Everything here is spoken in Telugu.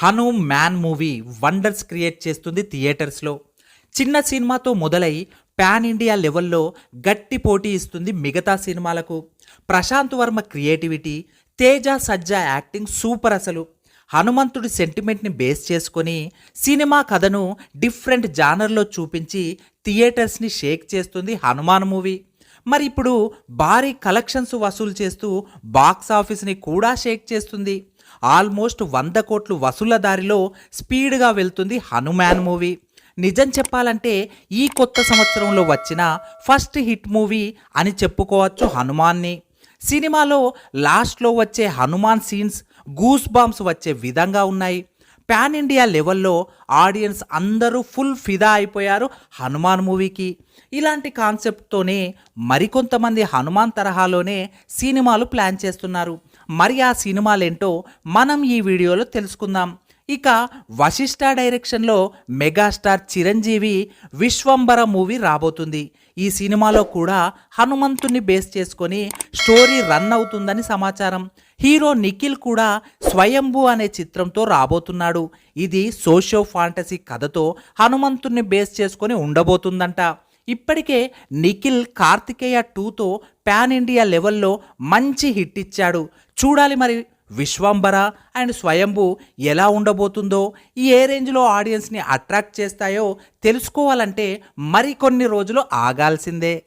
Hanu man movie wonders create చేస్తుంది థియేటర్స్లో. చిన్న సినిమాతో మొదలై పాన్ ఇండియా లెవెల్లో గట్టి పోటీ ఇస్తుంది మిగతా సినిమాలకు. Prashanth Varma creativity Teja Sajja acting super అసలు. హనుమంతుడి సెంటిమెంట్ని బేస్ చేసుకొని సినిమా కథను డిఫరెంట్ జానర్లో చూపించి థియేటర్స్ని షేక్ చేస్తుంది హనుమాన్ మూవీ. మరి ఇప్పుడు భారీ కలెక్షన్స్ వసూలు చేస్తూ బాక్స్ ఆఫీస్ని కూడా షేక్ చేస్తుంది. ఆల్మోస్ట్ వంద కోట్లు వసూళ్ళ దారిలో స్పీడ్గా వెళ్తుంది హనుమాన్ మూవీ. నిజం చెప్పాలంటే ఈ కొత్త సంవత్సరంలో వచ్చిన ఫస్ట్ హిట్ మూవీ అని చెప్పుకోవచ్చు హనుమాన్ని. సినిమాలో లాస్ట్లో వచ్చే హనుమాన్ సీన్స్ గూస్ బాంబ్స్ వచ్చే విధంగా ఉన్నాయి. పాన్ ఇండియా లెవెల్లో ఆడియన్స్ అందరూ ఫుల్ ఫిదా అయిపోయారు హనుమాన్ మూవీకి. ఇలాంటి కాన్సెప్ట్తోనే మరికొంతమంది హనుమాన్ తరహాలోనే సినిమాలు ప్లాన్ చేస్తున్నారు. మరి ఆ సినిమాలేంటో మనం ఈ వీడియోలో తెలుసుకుందాం. ఇక వశిష్ఠ డైరెక్షన్లో మెగాస్టార్ చిరంజీవి విశ్వంబర మూవీ రాబోతుంది. ఈ సినిమాలో కూడా హనుమంతుని బేస్ చేసుకొని స్టోరీ రన్ అవుతుందని సమాచారం. హీరో నిఖిల్ కూడా స్వయంభూ అనే చిత్రంతో రాబోతున్నాడు. ఇది సోషో ఫాంటసీ కథతో హనుమంతుని బేస్ చేసుకొని ఉండబోతుందంట. ఇప్పటికే నిఖిల్ కార్తికేయ టూతో పాన్ ఇండియా లెవెల్లో మంచి హిట్ ఇచ్చాడు. చూడాలి మరి విశ్వంబర అండ్ స్వయంభు ఎలా ఉండబోతుందో ఈ ఏ రేంజ్లో ఆడియన్స్ని అట్రాక్ట్ చేస్తాయో తెలుసుకోవాలంటే మరికొన్ని రోజులు ఆగాల్సిందే.